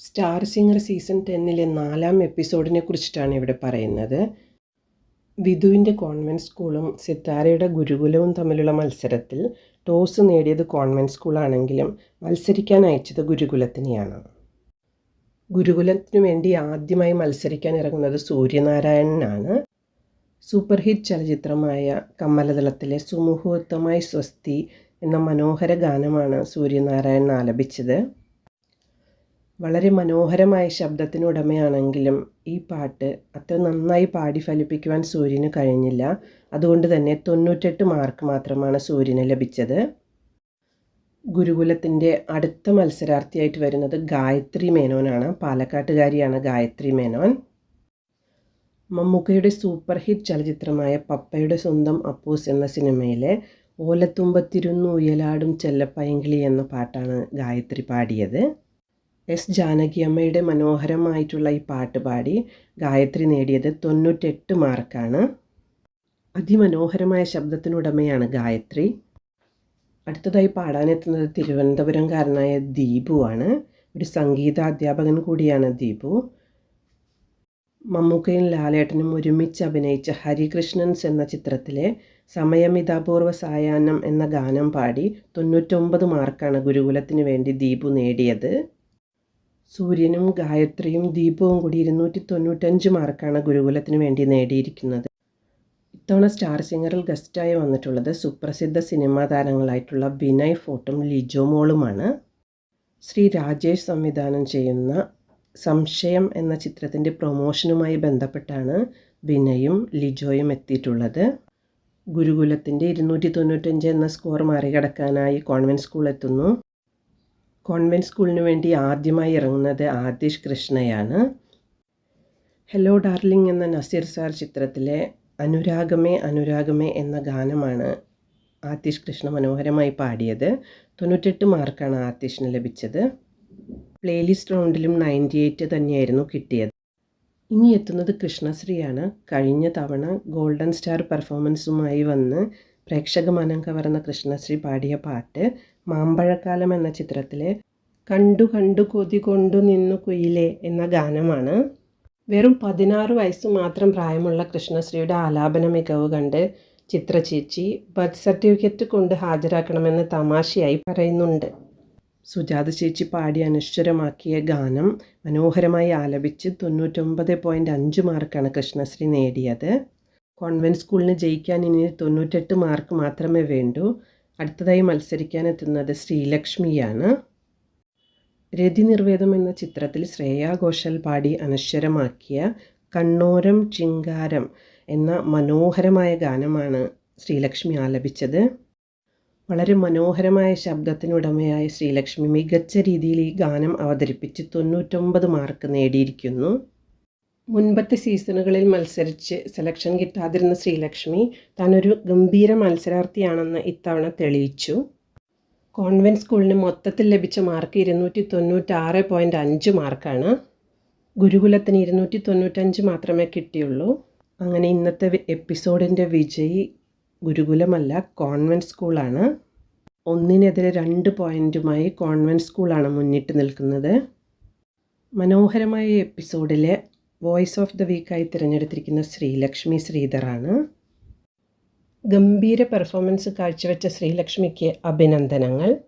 Star singer season ടെന്നിലെ നാലാം എപ്പിസോഡിനെ കുറിച്ചിട്ടാണ് ഇവിടെ പറയുന്നത്. വിധുവിന്റെ കോൺവെന്റ് സ്കൂളും സിത്താരയുടെ ഗുരുകുലവും തമ്മിലുള്ള മത്സരത്തിൽ ടോസ് നേടിയത് കോൺവെന്റ് സ്കൂളാണെങ്കിലും മത്സരിക്കാൻ അയച്ചത് ഗുരുകുലത്തിനെയാണ്. ഗുരുകുലത്തിനു വേണ്ടി ആദ്യമായി മത്സരിക്കാൻ ഇറങ്ങുന്നത് സൂര്യനാരായണനാണ്. സൂപ്പർ ഹിറ്റ് ചലച്ചിത്രമായ കമ്മലതളത്തിലെ സുമുഹൂർത്തമായി സ്വസ്തി എന്ന മനോഹര ഗാനമാണ് സൂര്യനാരായണൻ ആലപിച്ചത്. വളരെ മനോഹരമായ ശബ്ദത്തിനുടമയാണെങ്കിലും ഈ പാട്ട് അത്ര നന്നായി പാടി ഫലിപ്പിക്കുവാൻ സൂര്യന് കഴിഞ്ഞില്ല. അതുകൊണ്ട് തന്നെ തൊണ്ണൂറ്റെട്ട് മാർക്ക് മാത്രമാണ് സൂര്യന് ലഭിച്ചത്. ഗുരുകുലത്തിന്റെ അടുത്ത മത്സരാർത്ഥിയായിട്ട് വരുന്നത് ഗായത്രി മേനോനാണ്. പാലക്കാട്ടുകാരിയാണ് ഗായത്രി മേനോൻ. മമ്മൂക്കയുടെ സൂപ്പർ ഹിറ്റ് ചലച്ചിത്രമായ പപ്പയുടെ സ്വന്തം അപ്പൂസ് എന്ന സിനിമയിലെ ഓലത്തുമ്പത്തിരുന്നു ഉയലാടും ചെല്ലപ്പയങ്കിളി എന്ന പാട്ടാണ് ഗായത്രി പാടിയത്. എസ് ജാനകിയമ്മയുടെ മനോഹരമായിട്ടുള്ള ഈ പാട്ട് പാടി ഗായത്രി നേടിയത് തൊണ്ണൂറ്റെട്ട് മാർക്കാണ്. അതിമനോഹരമായ ശബ്ദത്തിനുടമയാണ് ഗായത്രി. അടുത്തതായി പാടാനെത്തുന്നത് തിരുവനന്തപുരംകാരനായ ആണ്. ഒരു സംഗീതാധ്യാപകൻ കൂടിയാണ് ദീപു. മമ്മൂക്കയും ലാലേട്ടനും ഒരുമിച്ച് അഭിനയിച്ച ഹരികൃഷ്ണൻസ് എന്ന ചിത്രത്തിലെ സമയമിതാപൂർവ സായാഹ്നം എന്ന ഗാനം പാടി തൊണ്ണൂറ്റൊമ്പത് മാർക്കാണ് ഗുരുകുലത്തിന് വേണ്ടി ദീപു നേടിയത്. സൂര്യനും ഗായത്രിയും ദീപവും കൂടി ഇരുന്നൂറ്റി തൊണ്ണൂറ്റഞ്ച് മാർക്കാണ് ഗുരുകുലത്തിന് വേണ്ടി നേടിയിരിക്കുന്നത്. ഇത്തവണ സ്റ്റാർ സിംഗറിൽ ഗസ്റ്റായി വന്നിട്ടുള്ളത് സുപ്രസിദ്ധ സിനിമാ താരങ്ങളായിട്ടുള്ള ബിനയ് ഫോട്ടും ലിജോ മോളുമാണ്. ശ്രീ രാജേഷ് സംവിധാനം ചെയ്യുന്ന സംശയം എന്ന ചിത്രത്തിന്റെ പ്രൊമോഷനുമായി ബന്ധപ്പെട്ടാണ് ബിനയും ലിജോയും എത്തിയിട്ടുള്ളത്. ഗുരുകുലത്തിന്റെ ഇരുന്നൂറ്റി തൊണ്ണൂറ്റഞ്ച് എന്ന സ്കോർ മറികടക്കാനായി കോൺവെന്റ് സ്കൂൾ എത്തുന്നു. കോൺവെന്റ് സ്കൂളിന് വേണ്ടി ആദ്യമായി ഇറങ്ങുന്നത് ആദിഷ് കൃഷ്ണയാണ്. ഹലോ ഡാർലിംഗ് എന്ന നസീർ സാർ ചിത്രത്തിലെ അനുരാഗമേ അനുരാഗമേ എന്ന ഗാനമാണ് ആതിഷ് കൃഷ്ണ മനോഹരമായി പാടിയത്. തൊണ്ണൂറ്റെട്ട് മാർക്കാണ് ആതിഷിന് ലഭിച്ചത്. പ്ലേലിസ്റ്റ് റൗണ്ടിലും നയന്റി എയ്റ്റ് തന്നെയായിരുന്നു കിട്ടിയത്. ഇനി എത്തുന്നത് കൃഷ്ണശ്രീയാണ്. കഴിഞ്ഞ തവണ ഗോൾഡൻ സ്റ്റാർ പെർഫോമൻസുമായി വന്ന് പ്രേക്ഷക മനം കവർന്ന കൃഷ്ണശ്രീ പാടിയ പാട്ട് മാമ്പഴക്കാലം എന്ന ചിത്രത്തിലെ കണ്ടു കണ്ടു കൊതി കൊണ്ടു നിന്നു കുയിലേ എന്ന ഗാനമാണ്. വെറും പതിനാറ് വയസ്സ് മാത്രം പ്രായമുള്ള കൃഷ്ണശ്രീയുടെ ആലാപന മികവ് കണ്ട് ചിത്രചേച്ചി ബർത്ത് സർട്ടിഫിക്കറ്റ് കൊണ്ട് ഹാജരാക്കണമെന്ന് തമാശയായി പറയുന്നുണ്ട്. സുജാത ചേച്ചി പാടി അനശ്വരമാക്കിയ ഗാനം മനോഹരമായി ആലപിച്ച് തൊണ്ണൂറ്റൊമ്പത് പോയിന്റ് അഞ്ച് മാർക്കാണ് കൃഷ്ണശ്രീ നേടിയത്. കോൺവെന്റ് സ്കൂളിന് ജയിക്കാൻ ഇനി തൊണ്ണൂറ്റെട്ട് മാർക്ക് മാത്രമേ വേണ്ടൂ. അടുത്തതായി മത്സരിക്കാൻ മത്സരിക്കാനെത്തുന്നത് ശ്രീലക്ഷ്മിയാണ്. രതി നിർവേദം എന്ന ചിത്രത്തിൽ ശ്രേയാ ഘോഷൽ പാടി അനശ്വരമാക്കിയ കണ്ണോരം ചിങ്കാരം എന്ന മനോഹരമായ ഗാനമാണ് ശ്രീലക്ഷ്മി ആലപിച്ചത്. വളരെ മനോഹരമായ ശബ്ദത്തിനുടമയായ ശ്രീലക്ഷ്മി മികച്ച രീതിയിൽ ഈ ഗാനം അവതരിപ്പിച്ച് തൊണ്ണൂറ്റൊമ്പത് മാർക്ക് നേടിയിരിക്കുന്നു. മുൻപത്തെ സീസണുകളിൽ മത്സരിച്ച് സെലക്ഷൻ കിട്ടാതിരുന്ന ശ്രീലക്ഷ്മി താനൊരു ഗംഭീര മത്സരാർത്ഥിയാണെന്ന് ഇത്തവണ തെളിയിച്ചു. കോൺവെന്റ് സ്കൂളിന് മൊത്തത്തിൽ ലഭിച്ച മാർക്ക് ഇരുന്നൂറ്റി തൊണ്ണൂറ്റാറ് പോയിന്റ് അഞ്ച് മാർക്കാണ്. ഗുരുകുലത്തിന് ഇരുന്നൂറ്റി തൊണ്ണൂറ്റഞ്ച് മാത്രമേ കിട്ടിയുള്ളൂ. അങ്ങനെ ഇന്നത്തെ എപ്പിസോഡിന്റെ വിജയി ഗുരുകുലമല്ല കോൺവെന്റ് സ്കൂളാണ്. ഒന്നിനെതിരെ രണ്ട് പോയിന്റുമായി കോൺവെന്റ് സ്കൂളാണ് മുന്നിട്ട് നിൽക്കുന്നത്. മനോഹരമായ എപ്പിസോഡിലെ വോയിസ് ഓഫ് ദ വീക്കായി തിരഞ്ഞെടുത്തിരിക്കുന്ന ശ്രീലക്ഷ്മി ശ്രീധറാണ്. ഗംഭീര പെർഫോമൻസ് കാഴ്ചവെച്ച ശ്രീലക്ഷ്മിക്ക് അഭിനന്ദനങ്ങൾ.